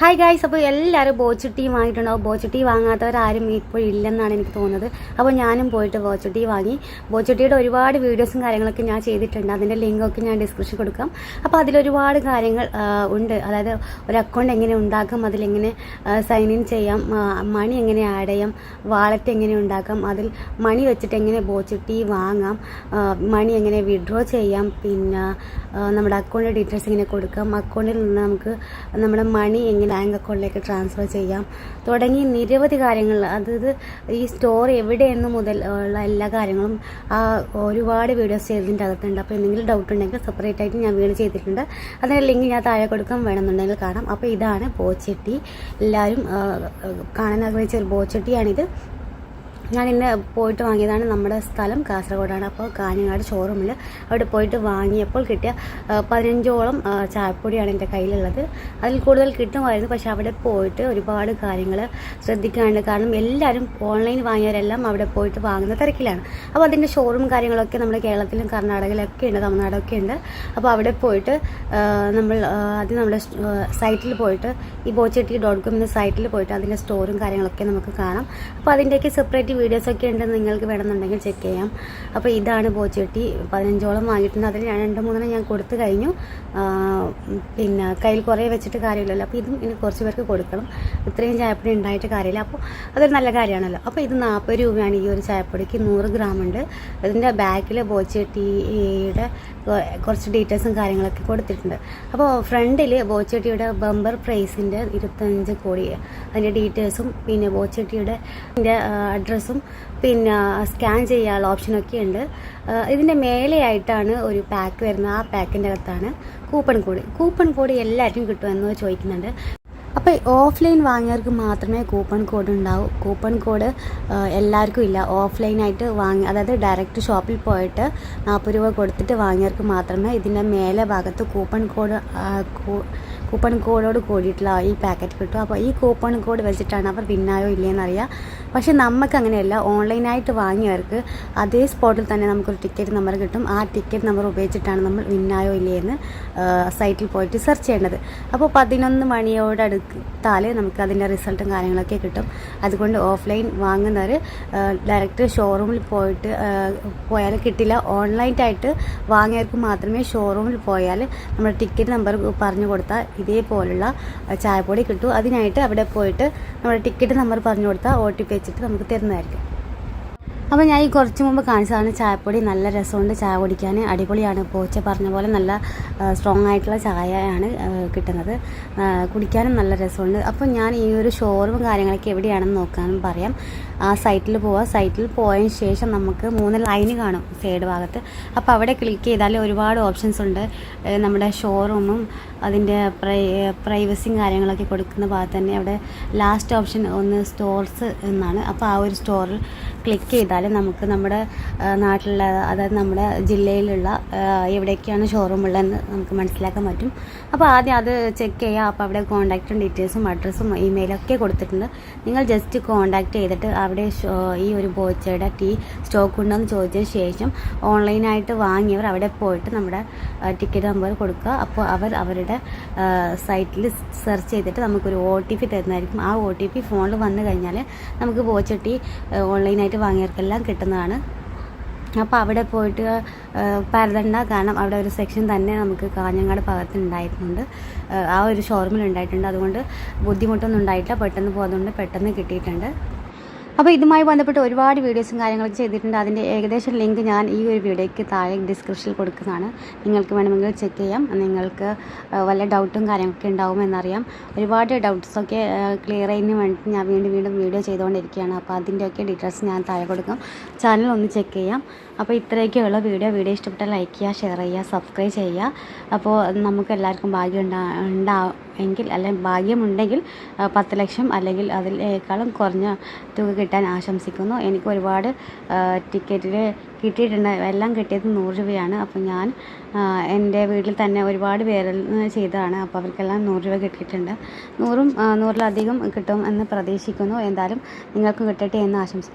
Hi guys അപ്പോൾ എല്ലാവരും ബോച്ചുട്ടി വാങ്ങിയിട്ടുണ്ടാവും ബോച്ചുട്ടി വാങ്ങാത്തവരാരും ഇപ്പോൾ ഇല്ലെന്നാണ് എനിക്ക് തോന്നുന്നത്. അപ്പോൾ ഞാനും പോയിട്ട് ബോച്ചുട്ടി വാങ്ങി. ബോച്ചുട്ടിയുടെ ഒരുപാട് വീഡിയോസും കാര്യങ്ങളൊക്കെ ഞാൻ ചെയ്തിട്ടുണ്ട്. അതിന്റെ ലിങ്കൊക്കെ ഞാൻ ഡിസ്ക്രിപ്ഷൻ കൊടുക്കാം. അപ്പോൾ അതിലൊരുപാട് കാര്യങ്ങൾ ഉണ്ട്. അതായത് ഒരു അക്കൗണ്ട് എങ്ങനെ ഉണ്ടാക്കാം അതിലെങ്ങനെ സൈൻ ഇൻ ചെയ്യാം മണി എങ്ങനെ ആഡ് ചെയ്യാം വാളറ്റ് എങ്ങനെ ഉണ്ടാക്കാം അതിൽ മണി വെച്ചിട്ട് എങ്ങനെ ബോച്ചുട്ടി വാങ്ങാം മണി എങ്ങനെ വിഡ്രോ ചെയ്യാം പിന്നെ നമ്മുടെ അക്കൗണ്ട് ഡീറ്റെയിൽസ് എങ്ങനെ കൊടുക്കാം അക്കൗണ്ടിൽ നിന്ന് നമുക്ക് നമ്മുടെ മണി എങ്ങനെ ബാങ്ക് അക്കൗണ്ടിലേക്ക് ട്രാൻസ്ഫർ ചെയ്യാം. തുടങ്ങി നിരവധി കാര്യങ്ങൾ അതായത് ഈ സ്റ്റോർ എവിടെയെന്ന് മുതൽ ഉള്ള എല്ലാ കാര്യങ്ങളും ആ ഒരുപാട് വീഡിയോസ് ചെയ്തതിന്റെ അകത്തുണ്ട്. അപ്പോൾ എന്തെങ്കിലും ഡൗട്ട് ഉണ്ടെങ്കിൽ സെപ്പറേറ്റ് ആയിട്ട് ഞാൻ വീഡിയോ ചെയ്തിട്ടുണ്ട്. അതിന്റെ ലിങ്ക് ഞാൻ താഴെ കൊടുക്കാൻ വേണമെന്നുണ്ടെങ്കിൽ കാണാം. അപ്പോൾ ഇതാണ് ബോച്ചട്ടി. എല്ലാവരും കാണാൻ ആഗ്രഹിച്ച ഒരു ബോച്ചട്ടിയാണിത്. ഞാൻ ഇന്ന് പോയിട്ട് വാങ്ങിയതാണ് നമ്മുടെ സ്ഥലം കാസർഗോഡാണ്. അപ്പോൾ കാഞ്ഞങ്ങാട് ഷോറൂമിൽ അവിടെ പോയിട്ട് വാങ്ങിയപ്പോൾ കിട്ടിയ പതിനഞ്ചോളം ചായപ്പൊടിയാണ് എന്റെ കയ്യിലുള്ളത്. അതിൽ കൂടുതൽ കിട്ടുമായിരുന്നു. പക്ഷേ അവിടെ പോയിട്ട് ഒരുപാട് കാര്യങ്ങൾ ശ്രദ്ധിക്കാനുണ്ട്. കാരണം എല്ലാവരും ഓൺലൈൻ വാങ്ങിയവരെല്ലാം അവിടെ പോയിട്ട് വാങ്ങുന്ന തിരക്കിലാണ്. അപ്പോൾ അതിന്റെ ഷോറൂം കാര്യങ്ങളൊക്കെ നമ്മുടെ കേരളത്തിലും കർണാടകയിലൊക്കെ ഉണ്ട് തമിഴ്നാടൊക്കെ ഉണ്ട്. അപ്പോൾ അവിടെ പോയിട്ട് നമ്മൾ ആദ്യം നമ്മുടെ സൈറ്റിൽ പോയിട്ട് ഈ ബോച്ചെട്ടി ഡോട്ട് കോം എന്ന സൈറ്റിൽ പോയിട്ട് അതിന്റെ സ്റ്റോറും കാര്യങ്ങളൊക്കെ നമുക്ക് കാണാം. അപ്പോൾ അതിന്റെയൊക്കെ സെപ്പറേറ്റ് വീഡിയോസൊക്കെ ഉണ്ട് നിങ്ങൾക്ക് വേണമെന്നുണ്ടെങ്കിൽ ചെക്ക് ചെയ്യാം. അപ്പോൾ ഇതാണ് പോച്ചട്ടി പതിനഞ്ചോളം വാങ്ങിയിട്ടുണ്ട്. അതിൽ ഞാൻ രണ്ട് മൂന്നെണ്ണം ഞാൻ കൊടുത്തു കഴിഞ്ഞു. പിന്നെ കയ്യിൽ കുറേ വെച്ചിട്ട് കാര്യമില്ലല്ലോ. അപ്പോൾ ഇതും ഇനി കുറച്ച് പേർക്ക് കൊടുക്കണം. ഇത്രയും ചായപ്പൊടി ഉണ്ടായിട്ട് കാര്യമില്ല. അപ്പോൾ അതൊരു നല്ല കാര്യമാണല്ലോ. അപ്പോൾ ഇത് നാൽപ്പത് രൂപയാണ് ഈ ഒരു ചായപ്പൊടിക്ക്. നൂറ് ഗ്രാം ഉണ്ട്. ഇതിന്റെ ബാക്കിൽ ബോച്ചട്ടിയുടെ കുറച്ച് ഡീറ്റെയിൽസും കാര്യങ്ങളൊക്കെ കൊടുത്തിട്ടുണ്ട്. അപ്പോൾ ഫ്രണ്ടിൽ ബോച്ചട്ടിയുടെ ബമ്പർ പ്രൈസിന്റെ ഇരുപത്തഞ്ച് കോടി. അതിന്റെ ഡീറ്റെയിൽസും പിന്നെ ബോച്ചട്ടിയുടെ അഡ്രസ്സും പിന്നെ സ്കാൻ ചെയ്യാനുള്ള ഓപ്ഷനൊക്കെ ഉണ്ട്. ഇതിന്റെ മേലെയായിട്ടാണ് ഒരു പാക്ക് വരുന്നത്. ആ പാക്കിന്റെ അകത്താണ് കൂപ്പൺ കോഡ്. കൂപ്പൺ കോഡ് എല്ലാവർക്കും കിട്ടുമെന്ന് ചോദിക്കുന്നുണ്ട്. അപ്പോൾ ഓഫ്ലൈൻ വാങ്ങിയവർക്ക് മാത്രമേ കൂപ്പൺ കോഡ് ഉണ്ടാവൂ. കൂപ്പൺ കോഡ് എല്ലാവർക്കും ഇല്ല. ഓഫ്ലൈനായിട്ട് വാങ്ങി അതായത് ഡയറക്റ്റ് ഷോപ്പിൽ പോയിട്ട് നാൽപ്പത് രൂപ കൊടുത്തിട്ട് വാങ്ങിയവർക്ക് മാത്രമേ ഇതിന്റെ മേലെ ഭാഗത്ത് കൂപ്പൺ കോഡ് കൂപ്പൺ കോഡോട് കൂടിയിട്ടുള്ള ഈ പാക്കറ്റ് കിട്ടും. അപ്പോൾ ഈ കൂപ്പൺ കോഡ് വെച്ചിട്ടാണ് അവർ വിന്നായോ ഇല്ലയെന്ന് അറിയാം. പക്ഷേ നമുക്ക് അങ്ങനെയല്ല ഓൺലൈനായിട്ട് വാങ്ങിയവർക്ക് അതേ സ്പോട്ടിൽ തന്നെ നമുക്കൊരു ടിക്കറ്റ് നമ്പർ കിട്ടും. ആ ടിക്കറ്റ് നമ്പർ ഉപയോഗിച്ചിട്ടാണ് നമ്മൾ വിന്നായോ ഇല്ലയെന്ന് സൈറ്റിൽ പോയിട്ട് സെർച്ച് ചെയ്യേണ്ടത്. അപ്പോൾ പതിനൊന്ന് മണിയോട് അടുത്താൽ നമുക്ക് അതിന്റെ റിസൾട്ടും കാര്യങ്ങളൊക്കെ കിട്ടും. അതുകൊണ്ട് ഓഫ്ലൈൻ വാങ്ങുന്നവർ ഡയറക്റ്റ് ഷോറൂമിൽ പോയിട്ട് പോയാൽ കിട്ടില്ല. ഓൺലൈനായിട്ട് വാങ്ങിയവർക്ക് മാത്രമേ ഷോറൂമിൽ പോയാൽ നമ്മുടെ ടിക്കറ്റ് നമ്പർ പറഞ്ഞു കൊടുത്താൽ ഇതേപോലുള്ള ചായപ്പൊടി കിട്ടും. അതിനായിട്ട് അവിടെ പോയിട്ട് നമ്മുടെ ടിക്കറ്റ് നമ്പർ പറഞ്ഞു കൊടുത്താൽ ഒ ടി പി വെച്ചിട്ട് നമുക്ക് തരുന്നതായിരിക്കും. അപ്പോൾ ഞാൻ ഈ കുറച്ച് മുമ്പ് കാണിച്ചതാണ് ചായപ്പൊടി നല്ല രസമുണ്ട്. ചായ കുടിക്കാൻ അടിപൊളിയാണ്. പോച്ച പറഞ്ഞ പോലെ നല്ല സ്ട്രോങ് ആയിട്ടുള്ള ചായയാണ് കിട്ടുന്നത്. കുടിക്കാനും നല്ല രസമുണ്ട്. അപ്പോൾ ഞാൻ ഈ ഒരു ഷോറൂം കാര്യങ്ങളൊക്കെ എവിടെയാണെന്ന് നോക്കാനും പറയാം. ആ സൈറ്റിൽ പോവാം. സൈറ്റിൽ പോയതിന് ശേഷം നമുക്ക് മൂന്ന് ലൈന് കാണും സൈഡ് ഭാഗത്ത്. അപ്പോൾ അവിടെ ക്ലിക്ക് ചെയ്താൽ ഒരുപാട് ഓപ്ഷൻസ് ഉണ്ട്. നമ്മുടെ ഷോറൂമും അതിന്റെ പ്രൈ പ്രൈവസിയും കാര്യങ്ങളൊക്കെ കൊടുക്കുന്ന ഭാഗത്ത് തന്നെ അവിടെ ലാസ്റ്റ് ഓപ്ഷൻ ഒന്ന് സ്റ്റോർസ് എന്നാണ്. അപ്പോൾ ആ ഒരു സ്റ്റോറിൽ ക്ലിക്ക് ചെയ്താൽ നമുക്ക് നമ്മുടെ നാട്ടിലുള്ള അതായത് നമ്മുടെ ജില്ലയിലുള്ള എവിടെയൊക്കെയാണ് ഷോറൂം ഉള്ളതെന്ന് നമുക്ക് മനസ്സിലാക്കാൻ പറ്റും. അപ്പോൾ ആദ്യം അത് ചെക്ക് ചെയ്യുക അപ്പോൾ അവിടെ കോൺടാക്റ്റും ഡീറ്റെയിൽസും അഡ്രസ്സും ഇമെയിലൊക്കെ കൊടുത്തിട്ടുണ്ട്. നിങ്ങൾ ജസ്റ്റ് കോൺടാക്ട് ചെയ്തിട്ട് അവിടെ ഈ ഒരു ബോച്ചയുടെ ടീ സ്റ്റോക്ക് ഉണ്ടോ എന്ന് ചോദിച്ചതിന് ശേഷം ഓൺലൈനായിട്ട് വാങ്ങിയവർ അവിടെ പോയിട്ട് നമ്മുടെ ടിക്കറ്റ് നമ്പർ കൊടുക്കുക. അപ്പോൾ അവർ അവരുടെ സൈറ്റിൽ സെർച്ച് ചെയ്തിട്ട് നമുക്കൊരു ഒ ടി പി തരുന്നതായിരിക്കും. ആ ഒ ടി പി ഫോണിൽ വന്നു കഴിഞ്ഞാൽ നമുക്ക് ബോച്ച ടീ ഓൺലൈനായിട്ട് വാങ്ങിയവർക്കെല്ലാം കിട്ടുന്നതാണ്. അപ്പോൾ അവിടെ പോയിട്ട് പരതണ്ട കാരണം അവിടെ ഒരു സെക്ഷൻ തന്നെ നമുക്ക് കാഞ്ഞങ്ങാട് ഭാഗത്ത് ഉണ്ടായിട്ടുണ്ട് ആ ഒരു ഷോറൂമിൽ ഉണ്ടായിട്ടുണ്ട്. അതുകൊണ്ട് ബുദ്ധിമുട്ടൊന്നും ഉണ്ടായിട്ടില്ല. പെട്ടെന്ന് പോകുന്നതുകൊണ്ട് പെട്ടെന്ന് കിട്ടിയിട്ടുണ്ട്. അപ്പോൾ ഇതുമായി ബന്ധപ്പെട്ട് ഒരുപാട് വീഡിയോസും കാര്യങ്ങളും ചെയ്തിട്ടുണ്ട്. അതിന്റെ ഏകദേശം ലിങ്ക് ഞാൻ ഈ ഒരു വീഡിയോയ്ക്ക് താഴെ ഡിസ്ക്രിപ്ഷനിൽ കൊടുക്കുന്നതാണ്. നിങ്ങൾക്ക് വേണമെങ്കിൽ ചെക്ക് ചെയ്യാം. നിങ്ങൾക്ക് വല്ല ഡൗട്ടും കാര്യങ്ങളൊക്കെ ഉണ്ടാവുമെന്നറിയാം ഒരുപാട് ഡൗട്ട്സൊക്കെ ക്ലിയർ ചെയ്യുന്നതിന് വേണ്ടി ഞാൻ വീണ്ടും വീണ്ടും വീഡിയോ ചെയ്തുകൊണ്ടിരിക്കുകയാണ്. അപ്പോൾ അതിന്റെയൊക്കെ ഡീറ്റെയിൽസ് ഞാൻ താഴെ കൊടുക്കാം. ചാനൽ ഒന്ന് ചെക്ക് ചെയ്യാം. അപ്പോൾ ഇത്രയൊക്കെയുള്ള വീഡിയോ. വീഡിയോ ഇഷ്ടപ്പെട്ടാൽ ലൈക്ക് ചെയ്യുക ഷെയർ ചെയ്യുക സബ്സ്ക്രൈബ് ചെയ്യുക. അപ്പോൾ നമുക്ക് എല്ലാവർക്കും ഭാഗ്യം ഉണ്ടാ ഉണ്ടാ എങ്കിൽ അല്ലെങ്കിൽ ഭാഗ്യമുണ്ടെങ്കിൽ പത്ത് ലക്ഷം അല്ലെങ്കിൽ അതിലേക്കാളും കുറഞ്ഞ തുക കിട്ടാൻ ആശംസിക്കുന്നു. എനിക്ക് ഒരുപാട് ടിക്കറ്റിൽ കിട്ടിയിട്ടുണ്ട്. എല്ലാം കിട്ടിയത് നൂറ് രൂപയാണ്. അപ്പോൾ ഞാൻ എന്റെ വീട്ടിൽ തന്നെ ഒരുപാട് പേരിൽ ചെയ്തതാണ്. അപ്പോൾ അവർക്കെല്ലാം നൂറ് രൂപ കിട്ടിയിട്ടുണ്ട്. നൂറും നൂറിലധികം കിട്ടും എന്ന് പ്രതീക്ഷിക്കുന്നു. എന്തായാലും നിങ്ങൾക്കും കിട്ടട്ടെ എന്ന് ആശംസിക്കുന്നു